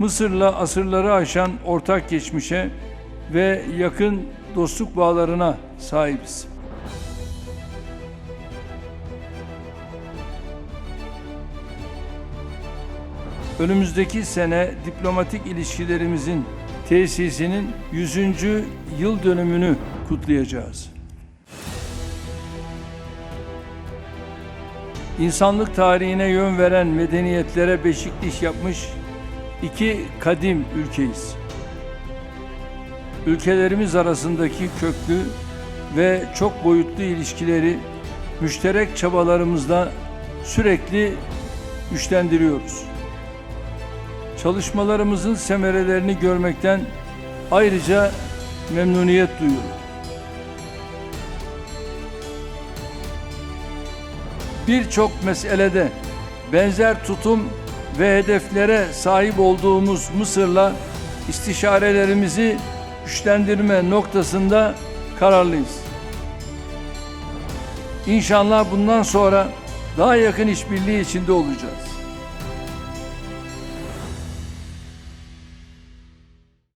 Mısır'la asırları aşan ortak geçmişe ve yakın dostluk bağlarına sahibiz. Önümüzdeki sene diplomatik ilişkilerimizin tesisinin 100. yıl dönümünü kutlayacağız. İnsanlık tarihine yön veren medeniyetlere beşik diş yapmış iki kadim ülkeyiz. Ülkelerimiz arasındaki köklü ve çok boyutlu ilişkileri müşterek çabalarımızla sürekli güçlendiriyoruz. Çalışmalarımızın semerelerini görmekten ayrıca memnuniyet duyuyorum. Birçok meselede benzer tutum ve hedeflere sahip olduğumuz Mısır'la istişarelerimizi güçlendirme noktasında kararlıyız. İnşallah bundan sonra daha yakın işbirliği içinde olacağız.